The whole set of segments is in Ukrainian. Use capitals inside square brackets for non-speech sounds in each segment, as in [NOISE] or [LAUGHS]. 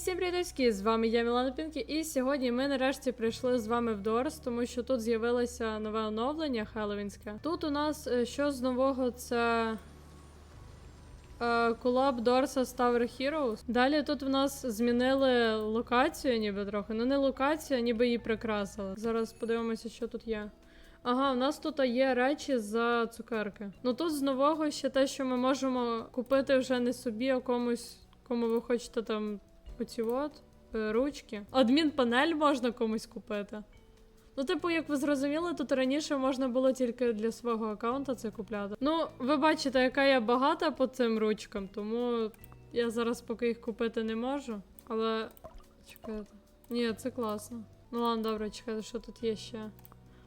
всім привітки! З вами я Мілана Пінкі, і сьогодні ми нарешті прийшли з вами в Дорс, тому що тут з'явилося нове оновлення Хеллоуінське. Тут у нас е, що з нового це. е, Колаб Дорса з Tower Heroes. Далі тут в нас змінили локацію, ніби трохи. Ну не локацію, ніби її прикрасили. Зараз подивимося, що тут є. Ага, у нас тут є речі за цукерки. Ну тут з нового ще те, що ми можемо купити вже не собі, а комусь, кому ви хочете там оці от е, ручки. Адмінпанель можна комусь купити. Ну, типу, як ви зрозуміли, тут раніше можна було тільки для свого аккаунта це купляти. Ну, ви бачите, яка я багата по цим ручкам, тому я зараз поки їх купити не можу. Але. Чекайте. Ні, це класно. Ну ладно, добре, чекайте, що тут є ще.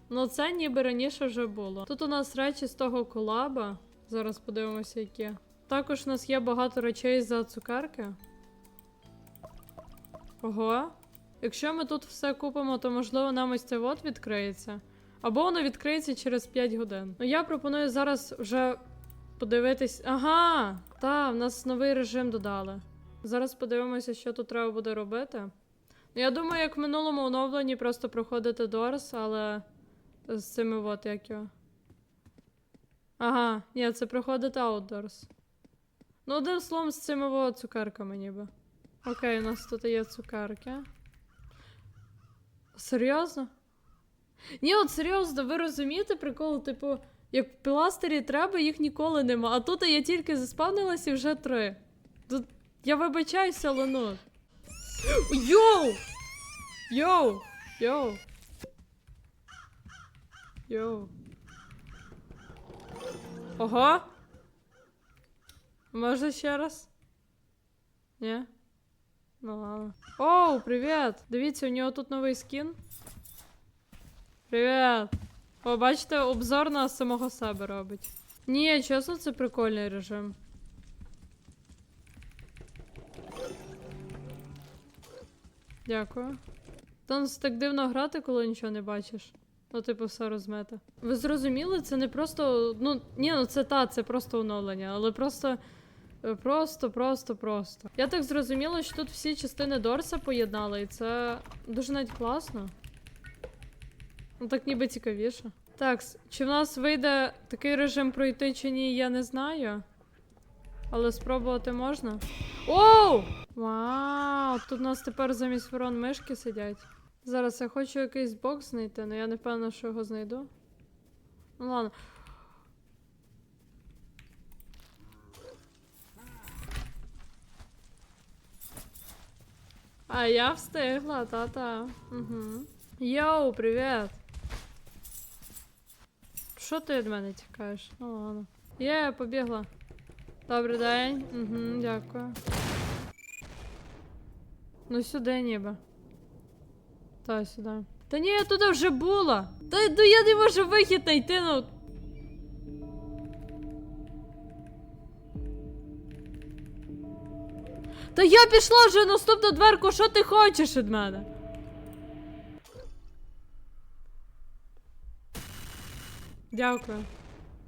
Ну, це ніби раніше вже було. Тут у нас речі з того колаба. Зараз подивимося, які. Також у нас є багато речей за цукерки. Ого. Якщо ми тут все купимо, то можливо нам ось це от відкриється. Або воно відкриється через 5 годин. Ну я пропоную зараз вже подивитись. Ага! Та, в нас новий режим додали. Зараз подивимося, що тут треба буде робити. Ну, я думаю, як в минулому оновленні просто проходити Дорс, але з цими от як його. Ага, ні, це проходити Outdoors. Ну, одним словом, з цими от цукерками ніби. Окей, у нас тут є цукерки. Серйозно? Ні, от серйозно, ви розумієте прикол, типу, як в пластирі треба, їх ніколи нема. А тут я тільки заспавнилась і вже три. Тут я вибачаюся, але ну. Йоу! Йоу! Йоу! Йоу. Ого! Можна ще раз? Ні? Ну ладно. Оу, привіт! Дивіться, у нього тут новий скін. Привіт! О, бачите, обзор на самого себе робить. Ні, чесно, це прикольний режим. Дякую. Та ну, так дивно грати, коли нічого не бачиш. Ну, типу, все розмете. Ви зрозуміли, це не просто. Ну, ні, ну це та, це просто оновлення, але просто. Просто, просто, просто. Я так зрозуміла, що тут всі частини Дорса поєднали, і це дуже навіть класно. Ну, так ніби цікавіше. Так, чи в нас вийде такий режим пройти чи ні, я не знаю. Але спробувати можна. Оу! Вау! Тут у нас тепер замість ворон мишки сидять. Зараз я хочу якийсь бокс знайти, але я не певна, що його знайду. Ну ладно. А я встигла, та-та. Угу. Йоу, привіт! Що ти від мене тікаєш? Ну ладно. Є, побігла. Добрий день. Угу, дякую. Ну сюди ніби. Та, сюди. Та ні, я туди вже була. Та ну я не можу вихід знайти, ну. Та я пішла вже наступну дверку, що ти хочеш від мене? Дякую.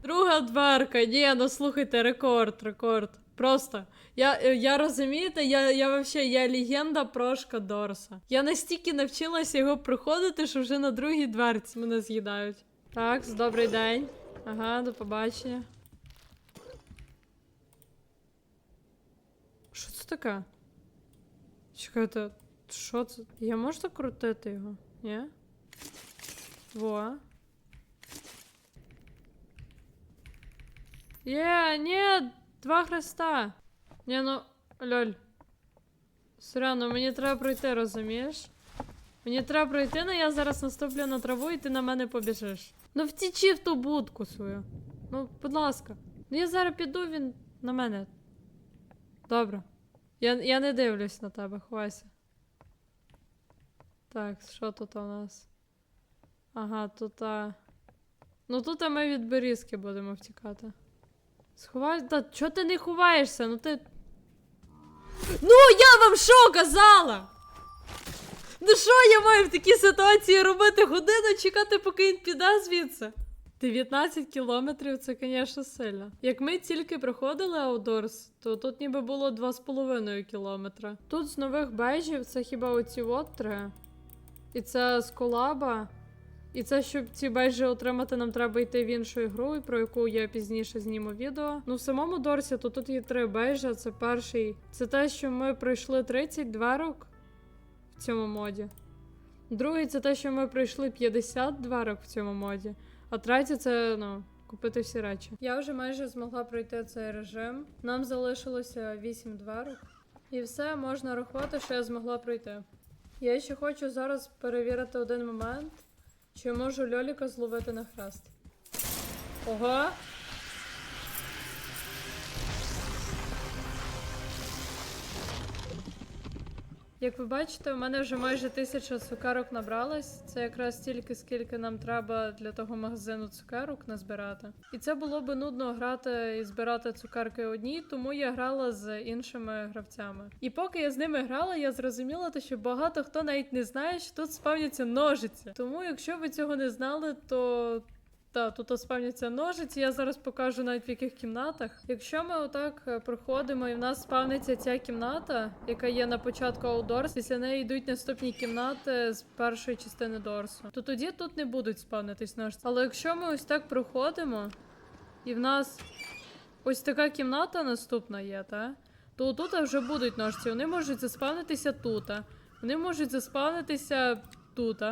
Друга дверка. Ні, ну слухайте, рекорд, рекорд. Просто. Я, е, я розумієте, я, я вообще я легенда прошка Дорса. Я настільки навчилася його проходити, що вже на другій дверці мене з'їдають. Так, добрий день. Ага, до побачення. Що це таке? Чекайте, що це? Я можу так крутити його? Ні? Во. Є, ні, два хреста. Ні, ну, льоль. Соряно, мені треба пройти, розумієш? Мені треба пройти, але я зараз наступлю на траву і ти на мене побіжиш. Ну втічи в ту будку свою. Ну, будь ласка. Ну я зараз піду, він на мене. Добре. Я, я не дивлюсь на тебе, ховайся. Так, що тут у нас? Ага, тут. А... Ну тут а ми від берізки будемо втікати. Сховай. Та чого ти не ховаєшся? Ну ти. Ну, я вам що казала? Ну що я маю в такій ситуації робити? Годину чекати, поки він піде звідси? 19 кілометрів це, звісно, сильно. Як ми тільки проходили Outdoors, то тут ніби було 2,5 кілометра. Тут з нових бейджів це хіба оці от три. І це з колаба. І це, щоб ці бейджі отримати, нам треба йти в іншу ігру, про яку я пізніше зніму відео. Ну, в самому Дорсі, то тут є три бейджа. Це перший. Це те, що ми пройшли 30 дверок в цьому моді. Другий це те, що ми пройшли 50 дверок в цьому моді. А третє це ну. Купити всі речі. Я вже майже змогла пройти цей режим. Нам залишилося 8 дверок. І все можна рахувати, що я змогла пройти. Я ще хочу зараз перевірити один момент. Чи можу Льоліка зловити на хрест? Ого! Як ви бачите, у мене вже майже тисяча цукерок набралось. Це якраз стільки, скільки нам треба для того магазину цукерок назбирати. І це було би нудно грати і збирати цукерки одній, тому я грала з іншими гравцями. І поки я з ними грала, я зрозуміла, те, що багато хто навіть не знає, що тут спавняться ножиці. Тому, якщо ви цього не знали, то та, тут спавняться ножиці, я зараз покажу навіть в яких кімнатах. Якщо ми отак е, проходимо і в нас спавниться ця кімната, яка є на початку Outdoors, після неї йдуть наступні кімнати з першої частини Дорсу, то тоді тут не будуть спавнитись ножиці. Але якщо ми ось так проходимо, і в нас ось така кімната наступна є, та? то тут вже будуть ножиці. Вони можуть заспавнитися тут. Вони можуть заспавнитися тут.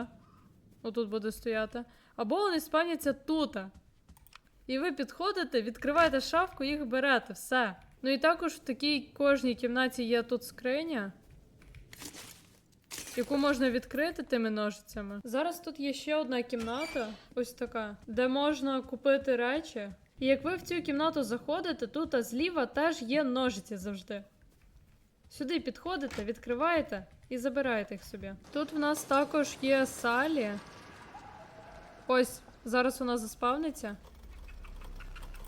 Отут буде стояти. Або вони спавняться тут. І ви підходите, відкриваєте шафку, їх берете, все. Ну і також в такій кожній кімнаті є тут скриня, яку можна відкрити тими ножицями. Зараз тут є ще одна кімната, ось така, де можна купити речі. І як ви в цю кімнату заходите, тут зліва теж є ножиці завжди. Сюди підходите, відкриваєте і забираєте їх собі. Тут в нас також є салі. Ось, зараз вона заспавниться.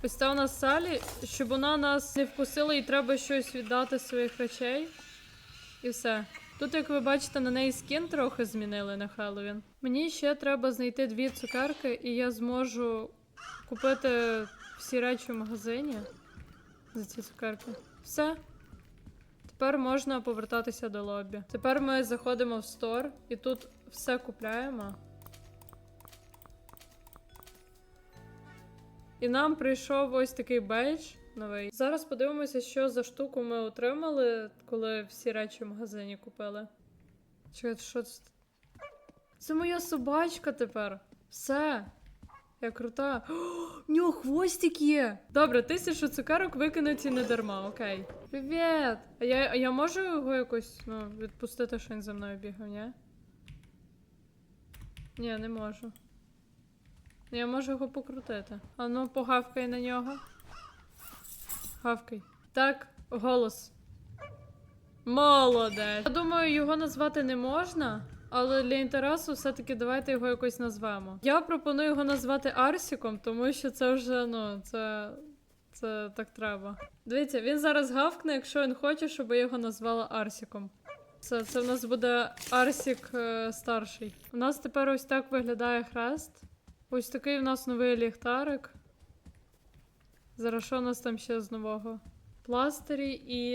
Ось це у нас Салі, щоб вона нас не вкусила і треба щось віддати своїх речей. І все. Тут, як ви бачите, на неї скін трохи змінили на Хеллоуін. Мені ще треба знайти дві цукерки, і я зможу купити всі речі в магазині за ці цукерки. Все. Тепер можна повертатися до лобі. Тепер ми заходимо в стор і тут все купляємо. І нам прийшов ось такий бейдж новий. Зараз подивимося, що за штуку ми отримали, коли всі речі в магазині купили. Чекайте, що це? Це моя собачка тепер. Все. Я крута. [GASPS] В нього хвостик є. Добре, тисячу цукерок викинуті не дарма, окей. Привіт! А я, я можу його якось ну, відпустити, що він за мною бігав, ні? Ні, не можу. Я можу його покрутити. А ну, погавкай на нього. Гавкай. Так, голос. Молодець. Я думаю, його назвати не можна, але для інтересу все-таки давайте його якось назвемо. Я пропоную його назвати Арсіком, тому що це вже, ну, це. Це так треба. Дивіться, він зараз гавкне, якщо він хоче, щоб я його назвала Арсіком. Це, це в нас буде Арсік е, старший. У нас тепер ось так виглядає хрест. Ось такий в нас новий ліхтарик. Зараз що у нас там ще з нового? Пластирі і.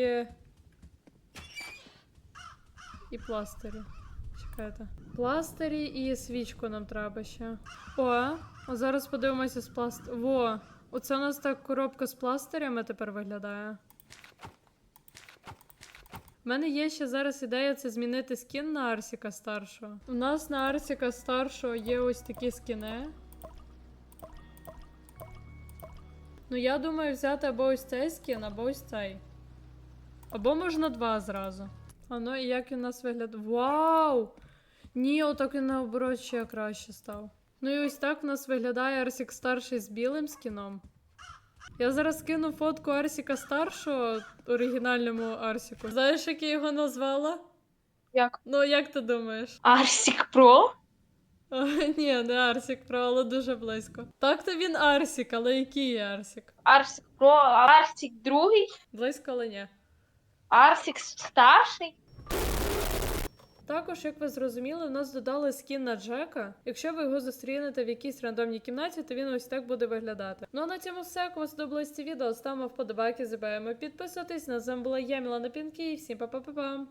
І пластирі. Чекайте. Пластирі і свічку нам треба ще. О, а зараз подивимося з пласт. Во! Оце у нас так коробка з пластирями тепер виглядає. У мене є ще зараз ідея це змінити скін на Арсіка старшого. У нас на Арсіка старшого є ось такі скіни. Ну, я думаю, взяти або ось цей скін, або ось цей. Або можна два зразу. А ну і як він у нас виглядає. Вау! Ні, отак він наоборот ще краще став. Ну і ось так в нас виглядає Арсік старший з білим скіном. Я зараз скину фотку Арсіка старшого, оригінальному Арсіку. Знаєш, як я його назвала? Як? Ну, як ти думаєш? Арсік Про? О, [LAUGHS] ні, не Арсік, про, але дуже близько. Так то він Арсік, але який є Арсік? Арсік Про, Арсік другий, Близько, але ні. Арсік старший. Також, як ви зрозуміли, в нас додали скін на Джека. Якщо ви його зустрінете в якійсь рандомній кімнаті, то він ось так буде виглядати. Ну а на цьому все. Кому сподобалось це відео, ставимо вподобайки, забаємо підписуватись. На з вами була я, Мілана Пінки, і всім па-па-па-па!